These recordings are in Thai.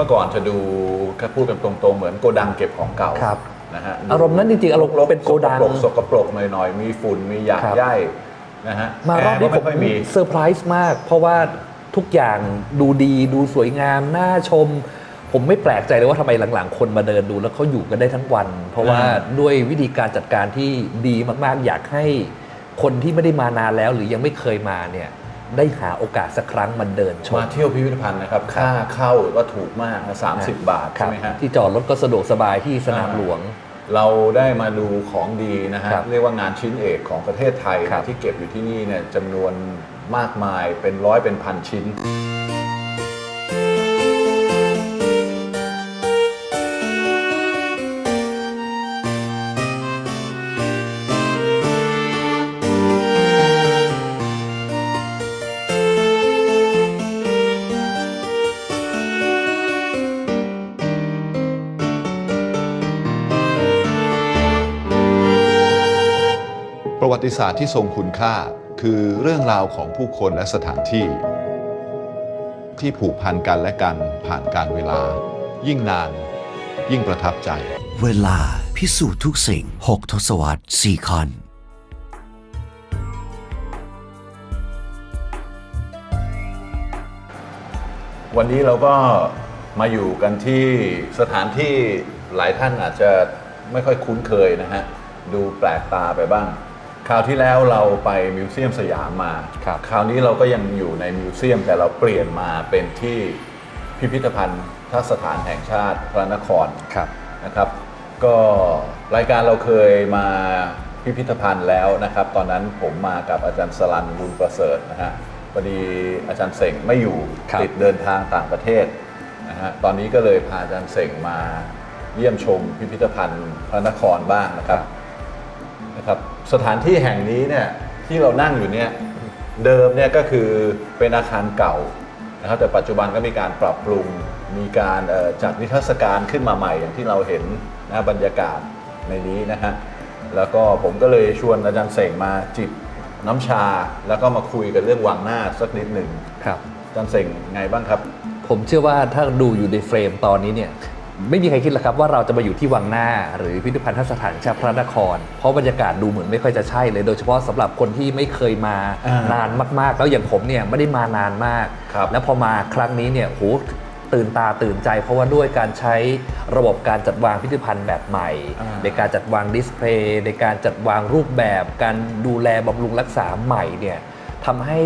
มื่อก่อนจะดูถ้าพูดกันตรงๆ เหมือนโกดังเก็บของเก่าครับ นะฮะอารมณ์นั้นจริงๆอารมณ์เป็นโกดัง สปรกสกปรกหน่อยๆมีฝุ่นมีหยาดครับใยนะฮะมารอบแอนี้ร์ผก็มไม่ค่อยมี เซอร์ไพรส์มาก เพราะว่าทุกอย่างดูดีดูสวยงาม น่าชม ผมไม่แปลกใจเลยว่าทำไมหลังๆ คนมาเดินดูแล้วเขาอยู่กันได้ทั้งวัน เพราะว่าอ่าด้วยวิธีการจัดการที่ดีมากๆ อยากให้คนที่ไม่ได้มานานแล้ว หรือยังไม่เคยมาเนี่ย ได้หาโอกาสสักครั้งมาเดินชม มาเที่ยวพิพิธภัณฑ์นะครับ ค่าเข้าก็ถูกมากนะ30 บาทคใช่รับไหมฮะ ที่จอดรถก็สะดวกสบายที่สนามอ่า หลวง เราได้มาดูของดีนะฮะ ครับเรียกว่างานชิ้นเอกของประเทศไทย ครับ ที่เก็บอยู่ที่นี่เนี่ยจำนวนมากมายเป็นร้อยเป็นพันชิ้น ติศาสตร์ที่ทรงคุณค่า คือเรื่องราวของผู้คนและสถานที่ ที่ผูกพันกันและกันผ่านการเวลา ยิ่งนาน ยิ่งประทับใจ เวลาพิสูจน์ทุกสิ่ง 6 ทศวรรษ4คอนวันนี้เราก็มาอยู่กันที่สถานที่หลายท่านอาจจะไม่ค่อยคุ้นเคยนะฮะ ดูแปลกตาไปบ้าง คราวที่แล้วเราไปมิวเซียมสยามมาครับคราวนี้เราก็ยังอยู่ในมิวเซียมแต่เราเปลี่ยนมาเป็นที่พิพิธภัณฑ์ทัสถานแห่งชาติพระนครครับนะครับ ก็รายการเราเคยมาพิพิธภัณฑ์แล้วนะครับ ตอนนั้นผมมากับอาจารย์สลันบุญประเสริฐนะฮะพอดีอาจารย์เสงไม่อยู่ครับติดเดินทางต่างประเทศนะฮะตอนนี้ก็เลยพาอาจารย์เสงมาเยี่ยมชมพิพิธภัณฑ์พระนครบ้างนะครับนะครับสถานที่แห่งนี้เนี่ยที่เรานั่งอยู่เนี่ยเดิมเนี่ยก็คือเป็นอาคารเก่านะครับแต่ปัจจุบันก็มีการปรับปรุงมีการเอ่อจัดนิทรรศการขึ้นมาใหม่อย่างที่เราเห็นนะบรรยากาศในนี้นะฮะแล้วก็ผมก็เลยชวนอาจารย์เสงมาจิบน้ำชา แล้วก็มาคุยกันเรื่องวังหน้าสักนิดหนึ่งครับอาจารย์เสงไงบ้างครับ ผมเชื่อว่าถ้าดูอยู่ในเฟรมตอนนี้เนี่ย ไม่มีใครคิดหรอกครับว่าเราจะมาอยู่ที่วังหน้า หรือพิพิธภัณฑ์สถานชาติพระนคร เพราะบรรยากาศดูเหมือนไม่ค่อยจะใช่เลย โดยเฉพาะสำหรับคนที่ไม่เคยมาอ่านนานมากๆ แล้วอย่างผมเนี่ยไม่ได้มานานมากครับแล้วพอมาครั้งนี้เนี่ยโหตื่นตาตื่นใจ เพราะว่าด้วยการใช้ระบบการจัดวางพิพิธภัณฑ์แบบใหม่อ่าในการจัดวางดิสเพลย์ในการจัดวางรูปแบบ การดูแลบำรุงรักษาใหม่เนี่ยทำให้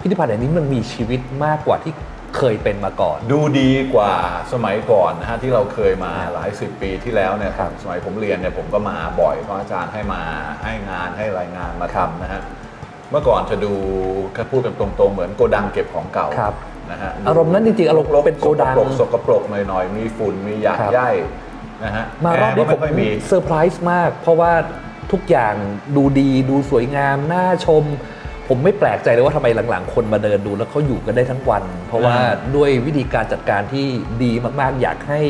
พิพิธภัณฑ์แห่งนี้มันมีชีวิตมากกว่าที่ เคยเป็นมาก่อน ดูดีกว่าสมัยก่อนนะฮะที่เราเคยมาหลายสิบปีที่แล้วเนี่ยครับสมัยผมเรียนเนี่ยผมก็มาบ่อยเพราะอาจารย์ให้มาให้งานให้รายงานมาทำนะฮะเมื่อก่อนจะดูถ้าพูดกันตรงๆเหมือนโกดังเก็บของเก่าครับ นะฮะอารมณ์นั้นจริงๆอารมณ์เป็นโกดัง สปรกสกปรกหน่อยๆมีฝุ่นมีหยาดครับใยนะฮะมารอบแอนี้ก็ผไม่มค่อยมี เซอร์ไพรส์มาก เพราะว่าทุกอย่างดูดีดูสวยงาม น่าชม ผมไม่แปลกใจเลยว่าทำไมหลังๆ คนมาเดินดูแล้วเขาอยู่กันได้ทั้งวัน เพราะว่าอ่าด้วยวิธีการจัดการที่ดีมากๆ อยากให้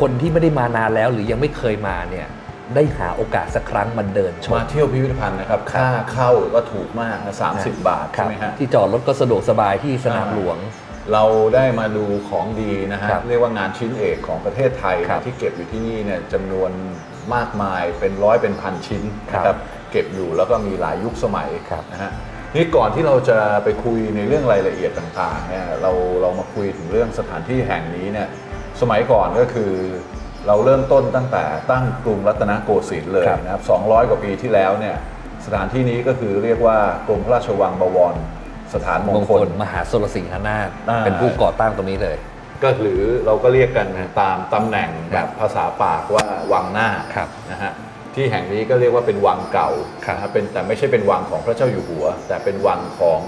คนที่ไม่ได้มานานแล้ว หรือยังไม่เคยมาเนี่ยได้หาโอกาสสักครั้งมาเดินชม มาเที่ยวพิพิธภัณฑ์นะครับ ค่าเข้าก็ถูกมากนะสามสิบบาทครัใช่บไหมฮะ ที่จอดรถก็สะดวกสบายที่สนามหลวง เราได้มาดูของดีนะฮะ ครับเรียกว่างานชิ้นเอกของประเทศไทยครับที่เก็บอยู่ที่นี่เนี่ยจำนวนมากมายเป็นร้อยเป็นพันชิ้นครับนะครับ เก็บอยู่แล้วก็มีหลายยุคสมัยครับ นะฮะ นี่ก่อนที่เราจะไปคุยในเรื่องรายละเอียดต่างๆเนี่ยเราเรามาคุยถึงเรื่องสถานที่แห่งนี้เนี่ยสมัยก่อนก็คือ เราเริ่มต้นตั้งแต่ตั้งกรุงรัตนโกสินทร์เลยครับนะครับ200 กว่าปีที่แล้วเนี่ยสถานที่นี้ก็คือเรียกว่ากรมพระราชวังบวรสถานมมงงคคลลมหาสรสิงหนาถอ่าเป็นผู้ก่อตั้งตรงนี้เลย ก็หรือเราก็เรียกกันตามตำแหน่งแบบภาษาปากว่าวังหน้าครับนะฮะ ที่แห่งนี้ก็เรียกว่าเป็นวังเก่าครับนะฮะเป็นแต่ไม่ใช่เป็นวังของพระเจ้าอยู่หัว แต่เป็นวังของ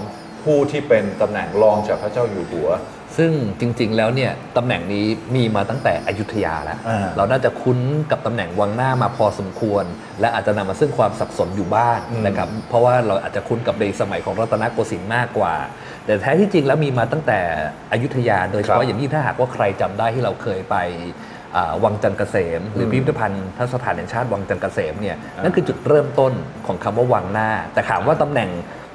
ผู้ที่เป็นตำแหน่งรองจากพระเจ้าอยู่หัว ซึ่งจริง ๆ แล้วเนี่ยตำแหน่งนี้มีมาตั้งแต่อยุธยาแล้วอ่าเราน่าจะคุ้นกับตำแหน่งวังหน้ามาพอสมควร และอาจจะนำมาซึ่งความสับสนอยู่บ้างอืมนะครับเพราะว่าเราอาจจะคุ้นกับในสมัยของรัตนโกสินทร์มากกว่า แต่แท้ที่จริงแล้วมีมาตั้งแต่อยุธยา โดยเฉพาะอย่างยิ่งถ้าหากว่าใครจำได้ที่เราเคยไปอ่า วังจันทร์เกษม หรือพิพิธภัณฑ์ทัศสถานแห่งชาติวังจันทร์เกษมเนี่ยนั่นคือจุดเริ่มต้นของคำว่าวังหน้า แต่ถามว่าตำแหน่ง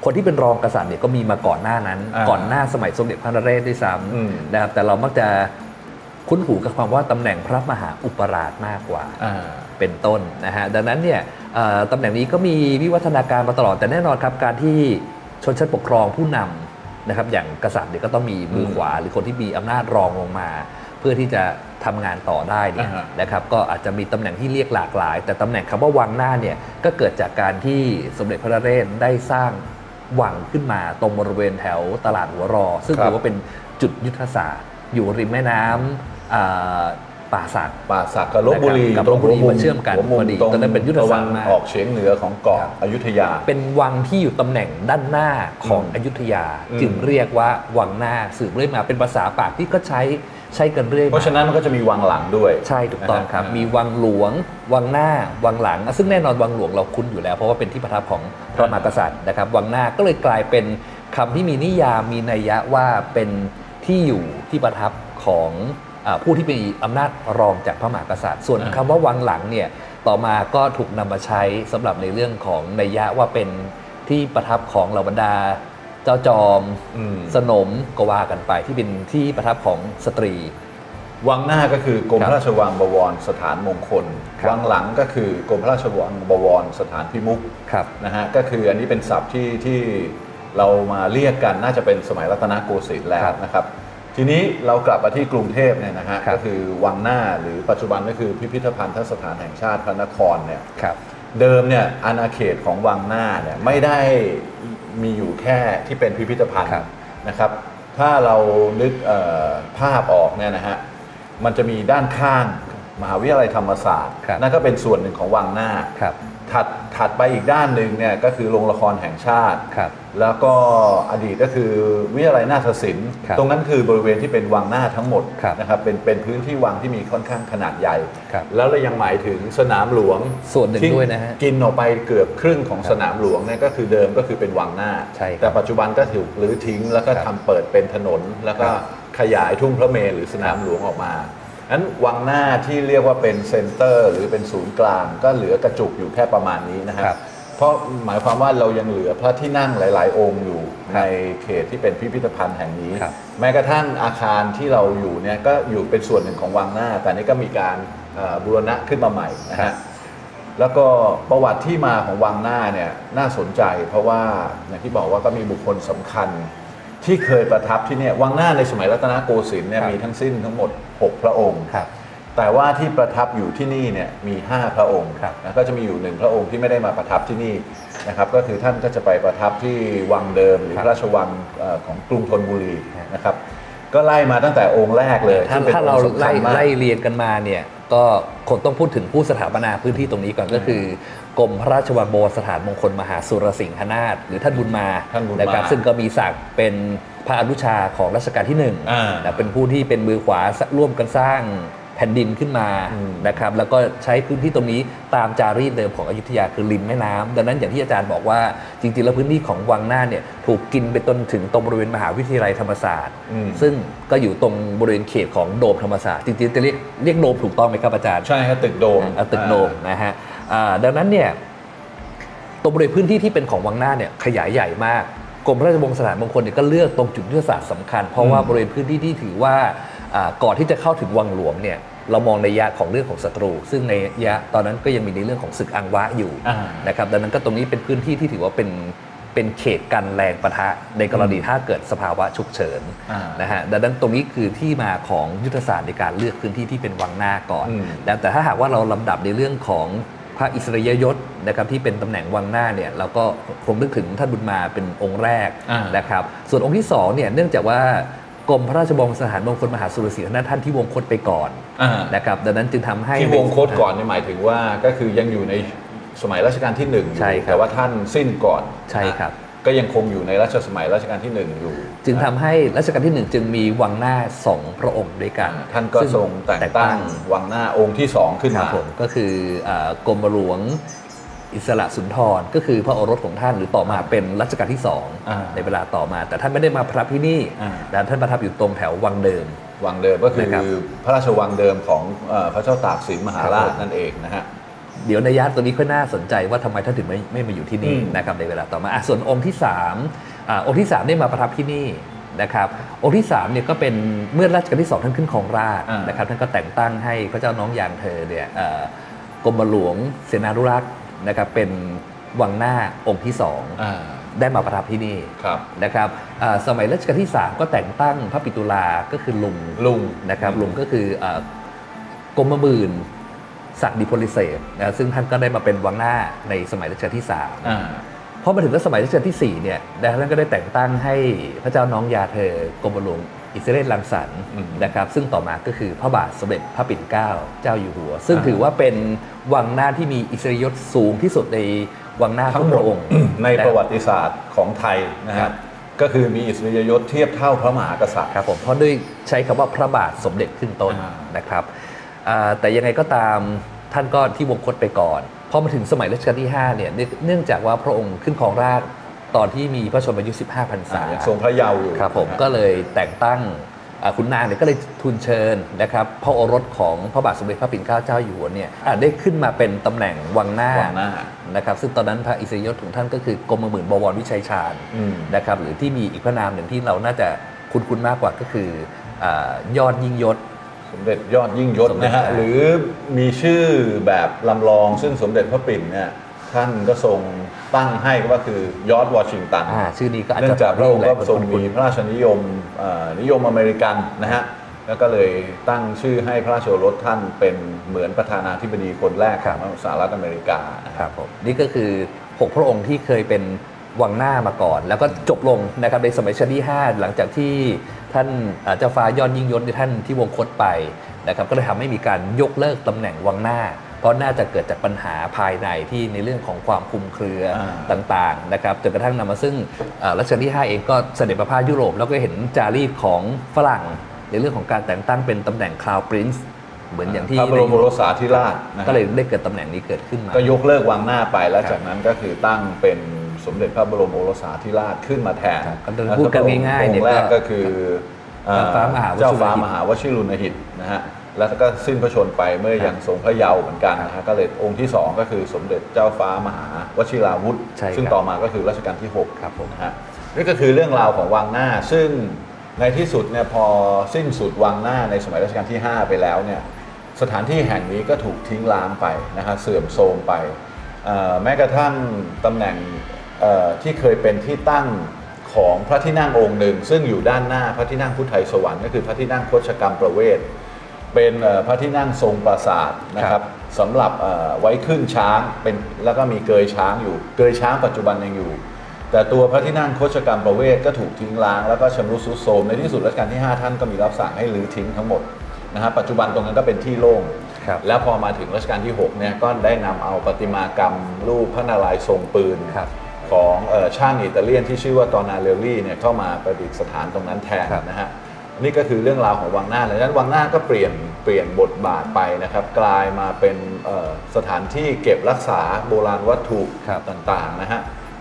คนที่เป็นรองกษัตริย์เนี่ยก็มีมาก่อนหน้านั้นอ่าก่อนหน้าสมัยสมเด็จพระนเรศด้วยซ้อืมำนะครับแต่เรามักจะคุ้นหูกับความว่าตำแหน่งพระมหาอุปราชมากกว่าอ่าเป็นต้นนะฮะดังนั้นเนี่ยเอ่อตำแหน่งนี้ก็มีวิวัฒนาการมาตลอดแต่แน่นอนครับการที่ชนชั้นปกครองผู้นำนะครับอย่างกษัตริย์เนี่ยก็ต้องมีมือขวาหรือคนที่มีอำนาจรองลงมา เพื่อที่จะทำงานต่อได้เนี่ยอ่าฮะ นะครับก็อาจจะมีตำแหน่งที่เรียกหลากหลาย แต่ตำแหน่งคำว่าวังหน้าเนี่ยก็เกิดจากการที่สมเด็จพระนเรศได้สร้างวังขึ้นมาตรงบริเวณแถวตลาดหัวรอ ซึ่งครับ ถือว่าเป็นจุดยุทธศาสตร์ อยู่ริมแม่น้ำอ่าป่าสัก ป่าสักกับลบบุรีกับตรงลพบุรีหัวมาเชื่อมกันหัวมุมพอดีตรงตอนนั้นเป็นยุทธศาสตร์ตะวันมาก ออกเฉียงเหนือของเกาะครับอยุธยา เป็นวังที่อยู่ตำแหน่งด้านหน้าของอืมอยุธยา อืมจึงเรียกว่าวังหน้าสืบเรื่อยมาเป็นภาษาปากที่ก็ใช้ ใช้กันเรื่อยเพราะฉะนั้นมันก็จะมีวังหลังด้วย ใช่ถูกต้องครับนะฮะมีวังหลวง วังหน้า วังหลัง ซึ่งแน่นอนวังหลวงเราคุ้นอยู่แล้ว เพราะว่าเป็นที่ประทับของพระมหากษัตริย์นะครับ วังหน้าก็เลยกลายเป็นคำที่มีนิยามมีนัยยะว่าเป็นที่อยู่ที่ประทับของอาผู้ที่มีอำนาจรองจากพระมหากษัตริย์ ส่วนอ่าคำว่าวังหลังเนี่ยต่อมาก็ถูกนำมาใช้สำหรับในเรื่องของนัยยะว่าเป็นที่ประทับของเหล่าบรรดา เจ้าจอมอืมสนมก็ว่ากันไปที่เป็นที่ประทับของสตรี วังหน้าก็คือกรมครับพระราชวังบวรสถานมงคล ครับ วังหลังก็คือกรมพระราชวังบวรสถานพิมุขครับ นะฮะ ก็คืออันนี้เป็นศัพท์ที่ที่เรามาเรียกกันน่าจะเป็นสมัยรัตนโกสินทร์แล้วครับนะครับ ทีนี้เรากลับมาที่กรุงเทพเนี่ยนะฮะ ครับ ก็คือวังหน้าหรือปัจจุบันก็คือพิพิธภัณฑ์สถานแห่งชาติพระนครเนี่ย ครับ เดิมเนี่ยอาณาเขตของวังหน้าเนี่ยไม่ได้มีอยู่แค่ที่เป็นพิพิธภัณฑ์ครับนะครับ ถ้าเรานึกเอ่อภาพออกเนี่ยนะฮะมันจะมีด้านข้างมหาวิทยาลัยธรรมศาสตร์ครับ นั่นก็เป็นส่วนหนึ่งของวังหน้า ครับ ถัดถัดไปอีกด้านหนึ่งเนี่ยก็คือโรงละครแห่งชาติ ครับ แล้วก็อดีตก็คือวิทยาลัยนาฏศิลป์ครับตรงนั้นคือบริเวณที่เป็นวังหน้าทั้งหมดครับนะครับเป็นเป็นพื้นที่วังที่มีค่อนข้างขนาดใหญ่ ครับแล้วเรายังหมายถึงสนามหลวงส่วนหนึ่งที่ด้วยนะฮะกินออกไปเกือบครึ่งของสนามหลวงเนี่ยก็คือเดิมก็คือเป็นวังหน้า ใช่ครับแต่ปัจจุบันก็ถูกรื้อทิ้งแล้วก็ครับทำเปิดเป็นถนน แล้วก็ครับ ขยายทุ่งพระเมรุหรือสนามหลวงออกมา นั้นวังหน้าที่เรียกว่าเป็นเซ็นเตอร์ หรือเป็นศูนย์กลาง ก็เหลือกระจุกอยู่แค่ประมาณนี้นะฮะครับ เพราะหมายความว่าเรายังเหลือพระที่นั่งหลาย ๆ องค์อยู่ครับในเขตที่เป็นพิพิธภัณฑ์แห่งนี้ครับแม้กระทั่งอาคารที่เราอยู่เนี่ยก็อยู่เป็นส่วนหนึ่งของวังหน้า แต่นี่ก็มีการเอ่อบูรณะขึ้นมาใหม่นะครัฮะบแล้วก็ประวัติที่มาของวังหน้าเนี่ยน่าสนใจ เพราะว่าอย่างที่บอกว่าก็มีบุคคลสำคัญ ที่เคยประทับที่เนี่ยวังหน้าในสมัยรัตนโกสินทร์เนี่ยครับ มีทั้งสิ้นทั้งหมด 6 พระองค์ ครับ แต่ว่าที่ประทับอยู่ที่นี่เนี่ยมี 5 พระองค์ครับนะก็จะมีอยู่หนึ่งพระองค์ที่ไม่ได้มาประทับที่นี่นะครับก็คือท่านก็จะไปประทับที่วังเดิมหรือครับพระราชวังเอ่อของกรุงธนบุรีครับ นะครับ ก็ไล่มาตั้งแต่องค์แรกเลยถ้าซึ่งเป็นถ้าองเราค์สำคัไล่ญมากไล่เรียงกันมาเนี่ยก็คงต้องพูดถึงผู้สถาปนาพื้นที่ตรงนี้ก่อนก็คือกรมพระราชวังบวรสถานมงคลมหาสุรสิงหนาถหรือท่านบุญมาท่านบุญมานะครับซึ่งก็มีศักดิ์เป็นพระอนุชาของรัชกาลที่หนึ่งอ่านะเป็นผู้ที่เป็นมือขวาร่วมกันสร้างแผ่นดินขึ้นมาอืมนะครับแล้วก็ใช้พื้นที่ตรงนี้ตามจารีตเดิมของอยุธยาคือริมแม่น้ำดังนั้นอย่างที่อาจารย์บอกว่าจริงๆแล้วพื้นที่ของวังหน้าเนี่ยถูกกินไปจนถึงตรงบริเวณมหาวิทยาลัยธรรมศาสตร์อืมซึ่งก็อยู่ตรงบริเวณเขตของโดมธรรมศาสตร์จริงๆจะเรียกเรียกโดมถูกต้องไหมครับอาจารย์ใช่ครับตึกโดมอ่าตึกโดมนะฮะอ่าดังนั้นเนี่ยตรงบริเวณพื้นที่ที่เป็นของวังหน้าเนี่ยขยายใหญ่มากกรมพระราชวงศ์สถานมงคลเนี่ยก็เลือกตรงจุดยุทธศาสตร์สำคัญ เพราะว่าอืมบริเวณพื้นที่ที่ถือว่าอ่าก่อนที่จะเข้าถึงวังหลวงเนี่ย เรามองในยะของเรื่องของศัตรู ซึ่งในยะตอนนั้นก็ยังมีในเรื่องของศึกอังวะอยู่อ่า นะครับดังนั้นก็ตรงนี้เป็นพื้นที่ที่ถือว่าเป็นเป็นเขตกันแรงปะทะในกรณีถ้าเกิดสภาวะฉุกเฉิน อ่า นะฮะดังนั้นตรงนี้คือที่มาของยุทธศาสตร์ในการเลือกพื้นที่ที่เป็นวังหน้าก่อนอืมแต่แต่ถ้าหากว่าเราลำดับในเรื่องของพระอิสริยยศนะครับที่เป็นตำแหน่งวังหน้าเนี่ยเราก็คงนึกถึงท่านบุญมาเป็นองค์แรกอ่านนะครับส่วนองค์ที่สองเนี่ยเนื่องจากว่า กรมพระราชวังสถานมงคลมหาสุรศรีนั้นท่านที่วงคตไปก่อนอ่า นะครับดังนั้นจึงทำให้ ที่วงโคตก่อนนี่หมายถึงว่าก็คือยังอยู่ในสมัยรัชกาลที่หนึ่งอยู่ใช่ครับแต่ว่าท่านสิ้นก่อนใช่ครับ ก็ยังคงอยู่ในรัชสมัยรัชกาลที่หนึ่งอยู่จึงทำให้รัชกาลที่หนึ่งจึงมีวังหน้าสองพระองค์ด้วยกันท่านก็ทรงแต่งตั้งวังหน้าองค์ที่สองขึ้นครัมา บผมก็คืออากรมหลวง อิสระสุนทรก็คือพระโอรสของท่านหรือต่อมาเป็นรัชกาลที่สองอ่าในเวลาต่อมา แต่ท่านไม่ได้มาประทับที่นี่อ่าแต่ท่านประทับอยู่ตรงแถววังเดิม วังเดิมก็คือนะครับพระราชวังเดิมของเอ่อพระเจ้าตากสินมหาราชครับผมนั่นเองนะฮะเดี๋ยวในยะตัวนี้ค่อยน่าสนใจว่าทำไมท่านถึงไม่ไม่มาอยู่ที่นี่อืมนะครับในเวลาต่อมาอะส่วนองค์ที่3ามอ่าองค์ที่3ามได้มาประทับที่นี่นะครับองค์ที่3เนี่ยก็เป็นเมื่อรัชกาลที่ 2 ท่านขึ้นครองราชย์อ่านนะครับท่านก็แต่งตั้งให้พระเจ้าน้องยางเธอเนี่ยเอ่อกรมหลวงเสนานุรักษ์ นะครับเป็นวังหน้าองค์ที่สองอ่าได้มาประทับที่นี่ครับ นะครับอ่าสมัยรัชกาลที่ 3 ก็แต่งตั้งพระปิตุลาก็คือลุงลุง นะครับลุงก็คืออ่ากรมหมื่นศักดิพลิเศษนะซึ่งท่านก็ได้มาเป็นวังหน้าในสมัยรัชกาลที่3อ่า พอมาถึงรัชสมัยรัชกาลที่4เนี่ยท่านก็ได้แต่งตั้งให้พระเจ้าน้องยาเธอกรมหลวงอิสราเอลรังสรรค์อืมนะครับซึ่งต่อมาก็คือพระบาทสมเด็จพระปิ่นเกล้าเจ้าอยู่หัว ซึ่งอ่าถือว่าเป็นวังหน้าที่มีอิสริยศสูงที่สุดในวังหน้าทั้ทุงกหมพดระองค์ในประวัติศาสตร์ของไทยนะครัฮะบก็คือมีอิสริยยศเทียบเท่าพระมหากษัตริย์ครับผมเพราะด้วยใช้คำว่าพระบาทสมเด็จขึ้นต้นอ่านะครับอ่าแต่ยังไงก็ตามท่านก็ที่วงคตไปก่อน พอมาถึงสมัยรัชกาลที่5เนี่ยเนื่องเนื่องจากว่าพระองค์ขึ้นครองราชย์ตอนที่มีพระชนมายุ 15พรรษาอ่ายังทรงพระเยาว์อยู่ครับผมนะฮะก็เลยแต่งตั้งอ่าขุนนางเนี่ยก็เลยทูลเชิญนะครับพระโอรสของพระบาทสมเด็จพระปิ่นเกล้าเจ้าอยู่หัวเนี่ยอ่าได้ขึ้นมาเป็นตำแหน่งวังหน้าวังหน้านะครับซึ่งตอนนั้นพระอิสริยศของท่านก็คือกรมหมื่นบวรวิชัยชาญอืมนะครับหรือที่มีอีกพระนามหนึ่งที่เราน่าจะคุ้นๆมากกว่าก็คืออายอดยิ่งยศ สมเด็จยอดยิ่งยศสมเด็จนะฮะอ่าหรือมีชื่อแบบลำลองซึ่งสมเด็จพระปิ่นเนี่ยท่านก็ทรงตั้งให้ว่าคือยอร์ดวอชิงตันอ่าชื่อนี้ก็อาจเนื่จะองจากพระองค์ก็ทรงคุ้มีนพระราชนิยมเอ่อนิยมอเมริกันนะฮะ แล้วก็เลยตั้งชื่อให้พระราชโอรสท่านเป็นเหมือนประธานาธิบดีคนแรกของสหรัฐอเมริกานะๆคครับรับผมนี่ก็คือ 6 พระองค์ที่เคยเป็น วังหน้ามาก่อน แล้วก็จบลงนะครับในสมัยรัชกาลที่ 5 หลังจากที่ท่านอ่าเจ้าฟ้ายอดยิ่งยศในท่านที่วงคตไปนะครับก็เลยทำให้มีการยกเลิกตำแหน่งวังหน้า เพราะน่าจะเกิดจากปัญหาภายในที่ในเรื่องของความคลุมเครืออาต่างๆนะครับจนกระทั่งนำมาซึ่งอ่ารัชกาลที่ 5 เองก็เสด็จประพาสยุโรป แล้วก็เห็นจารีตของฝรั่ง ในเรื่องของการแต่งตั้งเป็นตำแหน่งคราวปรินซ์เหมือนอย่างที่พระบรมโอรสาธิราชนะฮะก็เลยได้เกิดตำแหน่งนี้เกิดขึ้นมาก็ยกเลิกวังหน้าไปแล้วครับจากนั้นก็คือตั้งเป็น สมเด็จพระบรมโอรสาธิราชขึ้นมาแทนครับก็จะพูดกันง่ายๆองเนี่ยค์แรกก็ก็คือเอ่อเจ้าฟ้ามหาวชิรุณหิตเจ้าฟ้ามหาวชิรุณหิตนะฮะแล้วก็สิ้นพระชนม์ไปเมื่อยังทรงพระเยาว์เหมือนกันนะฮะก็เลยองค์ที่สองก็คือสมเด็จเจ้าฟ้ามหาวชิราวุธใช่ครับซึ่งต่อมาก็คือรัชกาลที่หกครับผมนะฮะนี่ก็คือเรื่องราวของวังหน้า ซึ่งในที่สุดเนี่ยพอสิ้นสุดวังหน้าในสมัยรัชกาลที่ 5 ไปแล้วเนี่ยสถานที่แห่งนี้ก็ถูกทิ้งร้างไปนะฮะเสื่อมโทรมไปเอ่อแม้กระทั่งตำแหน่งเอ่อ ที่เคยเป็นที่ตั้งของพระที่นั่งองค์หนึ่ง ซึ่งอยู่ด้านหน้าพระที่นั่งพุทธไทยสวรรค์ก็คือพระที่นั่งโคชกรรมประเวศเป็นเอ่อพระที่นั่งทรงปราสาทนะคครัรับบสำหรับเอ่อไว้ขึ้นช้างเป็นแล้วก็มีเกยช้างอยู่ เกยช้างปัจจุบันยังอยู่ แต่ตัวพระที่นั่งโคชกรรมประเวศก็ถูกทิ้งร้างแล้วก็ชำรุดทรุดโทรมในที่สุดรัชกาลที่ 5 ท่านก็มีรับสั่งให้รื้อทิ้งทั้งหมดนะฮะปัจจุบันตรงนั้นก็เป็นที่โล่งครับแล้วพอมาถึงรัชกาลที่6เนี่ยก็ได้นำเอาประติมากรรมรูปพระนารายณ์ทรงปืนครับ ของเอ่อช่างอิตาเลียนที่ชื่อว่าตอนาเรลลี่เนี่ยเข้ามาประดิษฐานตรงนั้นแทนครับนะฮะนี่ก็คือเรื่องราวของวังหน้าดังนั้นวังหน้าก็เปลี่ยนเปลี่ยนบทบาทไปนะครับกลายมาเป็นเอ่อสถานที่เก็บรักษาโบราณวัตถุครับต่างๆนะฮะ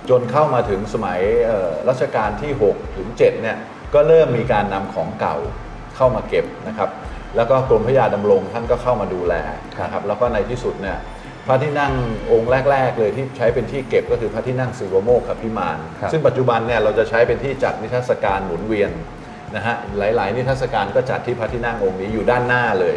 จนเข้ามาถึงสมัยเอ่อรัชกาลที่ 6 ถึง 7 เนี่ยก็เริ่มมีการนำของเก่าเข้ามาเก็บนะครับแล้วก็กรมพระยาดำรงท่านก็เข้ามาดูแลนะครับแล้วก็ในที่สุดเนี่ย พระที่นั่งองค์แรก ๆ เลยที่ใช้เป็นที่เก็บก็คือพระที่นั่งสิวโมกขพิมาน ครับ ซึ่งปัจจุบันเนี่ยเราจะใช้เป็นที่จัดนิทรรศการหมุนเวียนนะฮะหลาย ๆ นิทรรศการก็จัดที่พระที่นั่งองค์นี้อยู่ด้านหน้าเลย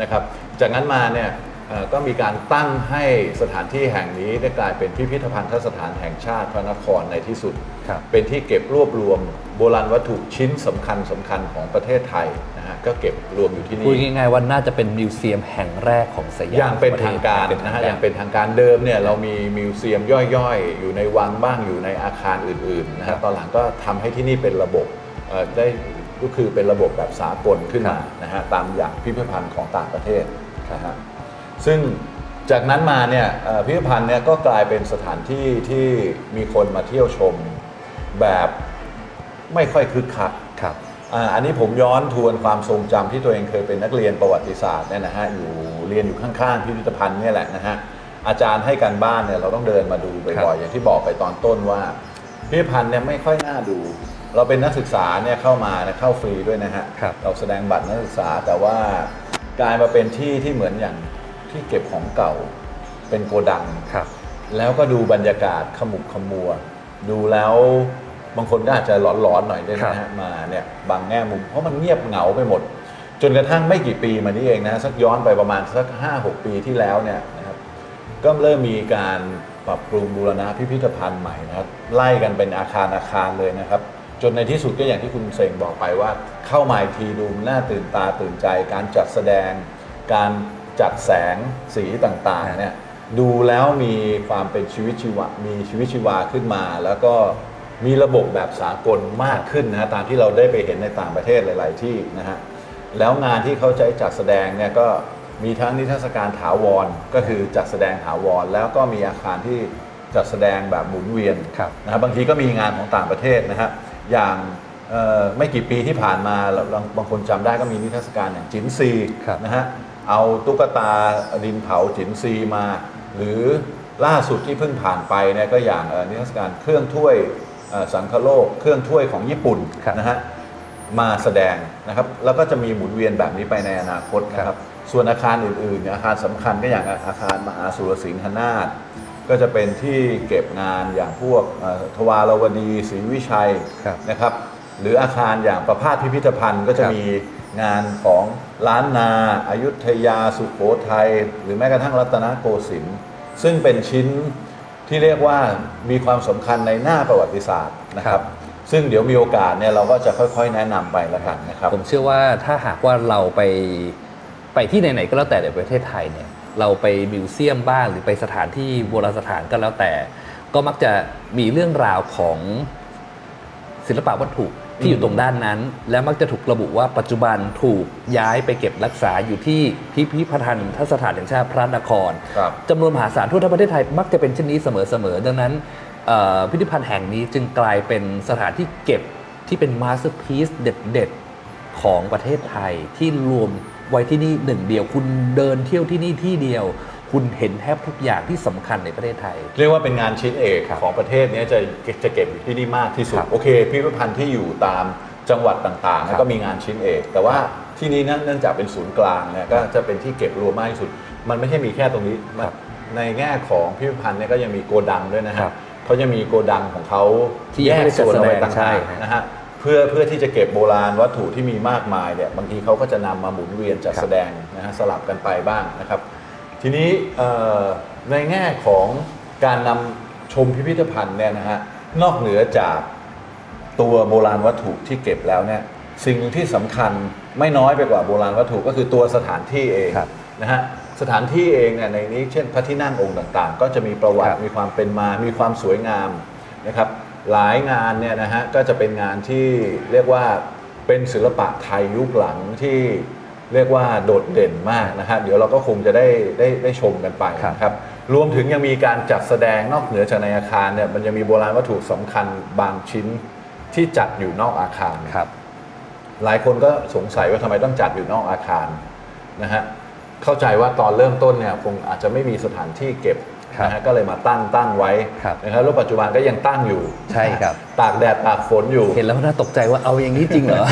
นะครับจากนั้นมาเนี่ยเอ่อก็มีการตั้งให้สถานที่แห่งนี้ได้กลายเป็นพิพิธภัณฑสถานแห่งชาติพระนครในที่สุด ครับ เป็นที่เก็บรวบรวมโบราณวัตถุชิ้นสำคัญสำคัญของประเทศไทยนะฮะ ก็เก็บรวมอยู่ที่พูดนี่ง่ายๆว่าน่าจะเป็นมิวเซียมแห่งแรกของสยามอย่างเป็นทางการประเทศนะฮะเป็อย่างเป็นทางการเดิมเนี่ยเรามีมิวเซียมย่อยๆ อยู่ในวังบ้างอยู่ในอาคารอื่นๆนะครัฮะบตอนหลังก็ทำให้ที่นี่เป็นระบบเอ่อได้ก็คือเป็นระบบแบบสากลขึ้นมานะฮะตามอย่างพิพิธภัณฑ์ของต่างประเทศนะฮะซึ่งจากนั้นมาเนี่ยเอ่อพิพิธภัณฑ์เนี่ยก็กลายเป็นสถานที่ที่มีคนมาเที่ยวชมแบบไม่ค่อยคึกคักครับ อ่าอันนี้ผมย้อนทวนความทรงจำที่ตัวเองเคยเป็นนักเรียนประวัติศาสตร์เนี่ยนะฮะอยู่เรียนอยู่ข้างๆพิพิธภัณฑ์เนี่ยแหละนะฮะอาจารย์ให้การบ้านเนี่ยเราต้องเดินมาดูครับ่อบยๆอย่างที่บอกไปตอนต้นว่าพิพิธภัณฑ์เนี่ยไม่ค่อยน่าดู เราเป็นนักศึกษาเนี่ยเข้ามาเนี่ยเข้าฟรีด้วยนะฮะ ครับ เราแสดงบัตรนักศึกษาแต่ว่ากลายมาเป็นที่ที่เหมือนอย่างที่เก็บของเก่าเป็นโกดัง ครับ แล้วก็ดูบรรยากาศขมุกขมัว ดูแล้ว บางคนก็อาจจะหลอนๆหน่อยได้ครันะบฮะมาเนี่ยบางแง่มุมเพราะมันเงียบเหงาไปหมด จนกระทั่งไม่กี่ปีมานี้เองนะสักย้อนไปประมาณสัก 5-6 ปีที่แล้วเนี่ยนะครับก็เริ่มมีการปรับปรุงบูรณะพิพิธภัณฑ์ใหม่นะครับไล่กันเป็นอาคารอาคารเลยนะครับ จนในที่สุดก็อย่างที่คุณเสงบอกไปว่า เข้ามาอีกทีดูน่าตื่นตาตื่นใจ การจัดแสดง การจัดแสงสีต่างๆเนี่ยดูแล้วมีความเป็นชีวิตชีวะมีชีวิตชีวาขึ้นมา แล้วก็ มีระบบแบบสากลมากขึ้นนะฮะตามที่เราได้ไปเห็นในต่างประเทศหลาย ๆ ที่นะฮะแล้วงานที่เขาใช้จัดแสดงเนี่ยก็มีทั้งนิทรรศการถาวรก็คือจัดแสดงถาวรแล้วก็มีอาคารที่จัดแสดงแบบหมุนเวียนครับนะครับบางทีก็มีงานของต่างประเทศนะฮะอย่างเอ่อไม่กี่ปีที่ผ่านมาเราบางบางคนจำได้ก็มีนิทรรศการอย่างจินซีครับ นะฮะเอาตุ๊กตาดินเผาจินซีมา หรือล่าสุดที่เพิ่งผ่านไปเนี่ยก็อย่างเอ่อนิทรรศการเครื่องถ้วยเอ่อ สังคโลกเครื่องถ้วยของญี่ปุ่นครับนะฮะมาแสดงนะครับแล้วก็จะมีหมุนเวียนแบบนี้ไปในอนาคตนะคครัรับบส่วนอาคารอื่นๆเนี่ยอาคารสำคัญก็อย่างอาคารมหาสุรสิงหนาถก็จะเป็นที่เก็บงานอย่างพวกเอ่อทวารวดีศรีวิชัยครับนะครับ หรืออาคารอย่างประพาสพิพิธภัณฑ์ ก็จะครับมีงานของล้านนาอายุทยาสุโขทัยหรือแม้กระทั่งรัตนโกสินทร์ซึ่งเป็นชิ้น ที่เรียกว่ามีความสำคัญในหน้าประวัติศาสตร์นะครับ ซึ่งเดี๋ยวมีโอกาสเนี่ยเราก็จะค่อยๆ แนะนำไปแล้วกันนะครับ ผมเชื่อว่าถ้าหากว่าเราไปไปที่ไหนๆก็แล้วแต่ในประเทศไทยเนี่ยเราไปมิวเซียมบ้างหรือไปสถานที่โบราณสถานก็แล้วแต่ ก็มักจะมีเรื่องราวของศิลปะวัตถุ ที่อยู่ตรงด้านนั้น และมักจะถูกระบุว่าปัจจุบันถูกย้ายไปเก็บรักษาอยู่ที่พิพิธภัณฑ์ทัศสถานแห่งชาติพระนครครับ จำนวนมหาศาลทั่วทั้งประเทศไทยมักจะเป็นเช่นนี้เสมอๆดังนั้นเอ่อพิพิธภัณฑ์แห่งนี้จึงกลายเป็นสถานที่เก็บที่เป็นมาสเตอร์พีซเด็ดๆ ของประเทศไทยที่รวมไว้ที่นี่หนึ่งเดียวคุณเดินเที่ยวที่นี่ที่เดียว คุณเห็นแทบทุกอย่างที่สำคัญในประเทศไทย เรียกว่าเป็นงานชิ้นเอกครับของประเทศเนี้จะจะเก็บอยู่ที่นี่มากที่สุดครับโอเคพิพิธภัณฑ์ที่อยู่ตามจังหวัดต่างๆครับก็มีงานชิ้นเอก แต่ว่าที่นี้เนื่องจากเป็นศูนย์กลางเนี่ยก็จะเป็นที่เก็บรวมมากที่สุด มันไม่ใช่มีแค่ตรงนี้มันในแง่ของพิพิธภัณฑ์เนี่ยก็ยังมีโกดังด้วยนะครัฮะบเขาจะมีโกดังของเขาที่แยไม่กได้จัดส่วนเอาไว้แสดงต่างใช่หากฮะนะฮะเพื่อเพื่อที่จะเก็บโบราณวัตถุที่มีมากมายเนี่ยบางทีเขาก็จะนำมาหมุนเวียนจัดครับแสดงนะฮะสลับกันไปบ้างนะครับ ทีนี้เอ่อในแง่ของการนำชมพิพิธภัณฑ์เนี่ยนะฮะนอกเหนือจากตัวโบราณวัตถุที่เก็บแล้วเนี่ยสิ่งหนึ่งที่สำคัญไม่น้อยไปกว่าโบราณวัตถุก็คือตัวสถานที่เองครับนะฮะสถานที่เองเนี่ยในนี้เช่นพระที่นั่งองค์ต่างๆ ก็จะมีประวัคติรับมีความเป็นมา มีความสวยงามนะครับหลายงานเนี่ยนะฮะก็จะเป็นงานที่เรียกว่าเป็นศิลปะไทยยุคหลังที่ เรียกว่าโดดเด่นมากนะฮะเดี๋ยวเราก็คงจะได้ได้ได้ชมกันไปนะครับรวมถึงยังมีการจัดแสดงนอกเหนือจากในอาคารเนี่ยมันยังมีโบราณวัตถุสำคัญบางชิ้นที่จัดอยู่นอกอาคารครับ หลายคนก็สงสัยว่าทำไมต้องจัดอยู่นอกอาคารนะฮะเข้าใจว่าตอนเริ่มต้นเนี่ยคงอาจจะไม่มีสถานที่เก็บครับ นะฮะก็เลยมาตั้งตั้งไว้ครับนะครับแล้วปัจจุบันก็ยังตั้งอยู่ใช่ครับ ตากแดดตากฝนอยู่เห็นแล้วน่าตกใจว่าเอาอย่างนี้จริงเหรอ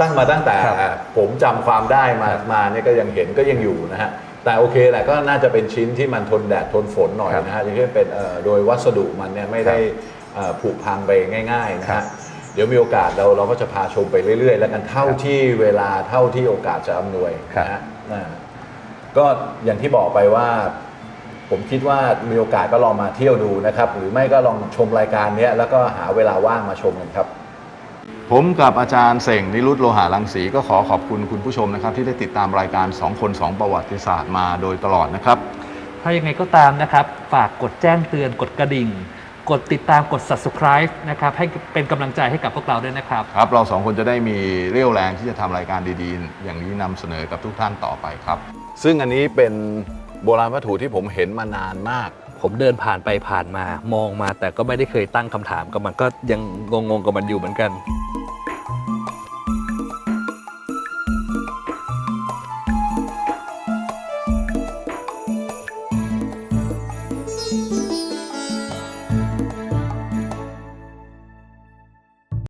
ตั้งมาตั้งแต่ครับผมจำความได้มามาเนี่ยก็ยังเห็นก็ยังอยู่นะฮะแต่โอเคแหละก็น่าจะเป็นชิ้นที่มันทนแดดทนฝนหน่อยครับนะฮะอย่างเช่นเป็นเอ่อโดยวัสดุมันเนี่ยไม่ได้เอ่อผุพังไปง่าย ๆนะครัฮะบเดี๋ยวมีโอกาสเราเราก็จะพาชมไปเรื่อย ๆ แล้วกันเท่าที่เวลาเท่าที่โอกาสจะอำนวยนะฮะอ่าก็อย่างที่บอกไปว่า ผมคิดว่ามีโอกาสก็ลองมาเที่ยวดูนะครับ หรือไม่ก็ลองชมรายการเนี้ยแล้วก็หาเวลาว่างมาชมกันครับ ผมกับอาจารย์เส่งนิรุตโลหะรังสีก็ขอขอบคุณคุณผู้ชมนะครับ ที่ได้ติดตามรายการ 2 คน 2 ประวัติศาสตร์มาโดยตลอดนะครับ ถ้ายังไงก็ตามนะครับ ฝากกดแจ้งเตือนกดกระดิ่ง กดติดตามกด subscribe นะครับ ให้เป็นกำลังใจให้กับพวกเราด้วยนะครับ ครับ เราสองคนจะได้มีเรี่ยวแรงที่จะทำรายการดีๆ อย่างนี้นำเสนอกับทุกท่านต่อไปครับ ซึ่งอันนี้เป็น โบราณวัตถุที่ผมเห็นมานานมาก ผมเดินผ่านไปผ่านมามองมาแต่ก็ไม่ได้เคยตั้งคำถามกับมันก็ยังงงๆกับมันอยู่เหมือนกัน